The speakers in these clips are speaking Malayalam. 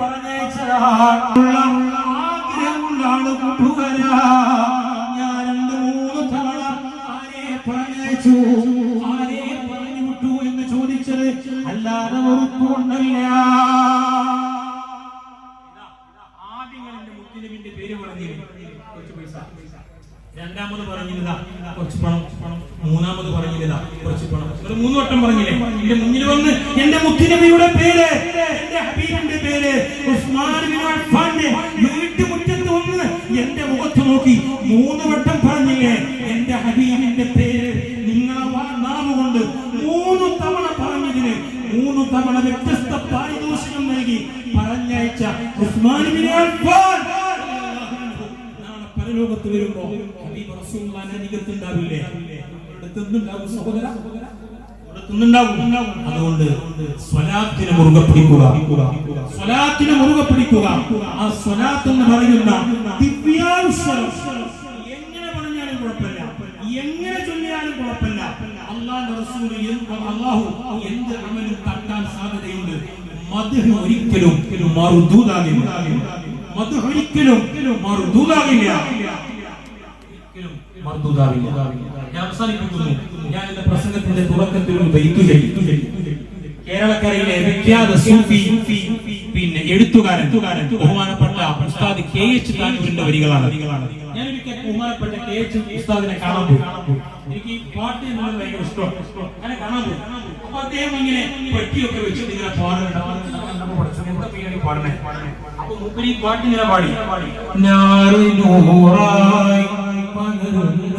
പറഞ്ഞയച്ചതാണ് ആഗ്രഹം കൊണ്ടാണ് കൂട്ടുകാരാ ഞാൻ രണ്ട് മൂന്ന് തവണ ആരെ പറഞ്ഞയച്ചു ആരെ പറഞ്ഞു വിട്ടു എന്ന് ചോദിച്ചത് അല്ലാതെ പൈസ. രണ്ടാമത് പറഞ്ഞിരുന്ന കുറച്ച് പണം. മൂന്നാമത് പറഞ്ഞിരുന്ന കുറച്ച് പണം. മൂന്ന് വട്ടം പറഞ്ഞില്ലേ? എന്റെ മുന്നിൽ വന്ന് എന്റെ മുത്തിനബിയുടെ പേര് എന്റെ ഹബീബിന്റെ പേര് ഉസ്മാൻ ബിൻ അഫ്ഫാന്റെ വീട്ടുമുറ്റത്ത് വന്ന് എന്റെ മുഖത്ത് നോക്കി. മൂന്ന് വട്ടം പറഞ്ഞില്ലേ എന്റെ ഹബീബിന്റെ പേര് നിങ്ങളെ നാവ് കൊണ്ട് മൂന്ന് തവണ പറഞ്ഞതിന്. മൂന്ന് തവണ വ്യത്യസ്ത പാരിതോഷികം നൽകി പറഞ്ഞയച്ച ഉസ്മാൻ ബിൻ അഫ്ഫാൻ പരലോകത്ത് വരുമ്പോ ഹബീബ് റസൂലുള്ളാഹിന്റെ അരികത്തുണ്ടാവില്ലേ അടുത്തുണ്ടാവും സഹോദര? അടുത്തുണ്ടാവും അതുകൊണ്ട് സ്വലാത്തിനെ മുറുകെ പിടിക്കുക. സ്വലാത്തിനെ മുറുകെ പിടിക്കുക. ആ സ്വലാത്ത് എന്ന് പറയുന്ന ദിവ്യാനുസ്വരം എങ്ങനെ പറഞ്ഞാലും കുഴപ്പമില്ല. എങ്ങനെ ചൊല്ലിയാലും കുഴപ്പമില്ല. അള്ളാന്റെ റസൂൽ അള്ളാഹു എന്ത് അമലും തട്ടാൻ സാധ്യതയുണ്ട്? മദ്ഹ് ഒരിക്കലും മറുദൂതാകില്ല മറുദൂതാകില്ല ഒരിക്കലും മറുദൂതാകില്ല ഞാൻ അവസാനിപ്പിക്കുന്നു. ഞാൻ എന്റെ പ്രസംഗത്തിന്റെ തുടക്കത്തിൽ ഒരു ബൈത്ത് ചൊല്ലി. കേരളക്കരയിലെ വിഖ്യാത സൂഫി പിന്നെ എഴുത്തുകാരൻ ബഹുമാനപ്പെട്ട ഉസ്താദ് കെ എച്ച് താനൂരിന്റെ വരികളാണ്. ഞാൻ ഒരിക്കൽ ബഹുമാനപ്പെട്ട കെ എച്ച് ഉസ്താദിനെ കാണാൻ പോയി. എനിക്ക് പാട്ട് എന്നുള്ളത് ഭയങ്കര ഇഷ്ടമാണ്. അങ്ങനെ കാണാൻ പോയി. അപ്പൊ അദ്ദേഹം ഇങ്ങനെ പെട്ടിയൊക്കെ വെച്ചിട്ട് ഇങ്ങനെ പാടുന്നുണ്ട്. പാടണേ അപ്പൊ മുപ്പരി പാട്ട് ഇങ്ങനെ പാടി. ഞാറ് നൂറായി പകരുന്ന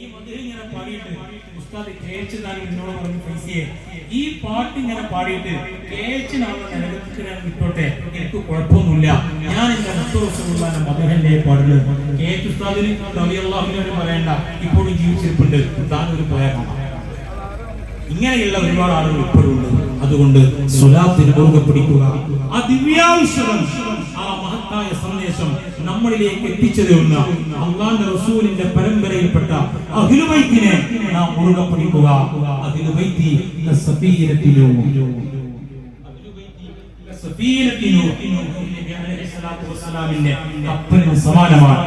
ഈ ഉസ്താദ് ഈ പാട്ട് ഇങ്ങനെ പാടിയിട്ട് കേച്ചിനാവുന്ന നിലനിൽക്ക് ഞാൻ വിട്ടോട്ടെ. എനിക്ക് കുഴപ്പമൊന്നുമില്ല. ഞാൻ എന്റെ മുത്തോസുള്ള മധുരന്റെ പാടുന്നത് കേച്ച് പറയണ്ട. ഇപ്പോഴും ജീവിച്ചിരിപ്പുണ്ട്. താൻ ഒരു ഇങ്ങനെയുള്ള ഒരുപാട് ആളുകൾ ഇപ്പോഴുണ്ട്. അതുകൊണ്ട് സ്വലാത്തിന് മുറുകെ പിടിക്കുക. ആ ദിവ്യാവശ്യം ആ മഹത്തായ സന്ദേശം നമ്മളിലേക്ക് എത്തിച്ചതെന്ന് അള്ളാന്റെ റസൂലിന്റെ പരമ്പരയിൽപ്പെട്ട അഖിലുബൈത്തിനെ നാം മുറുകെ പിടിക്കുക. അഖിലുബൈത്തി സഫീരത്തിലോ. കപ്പലിന് സമാനമാണ്.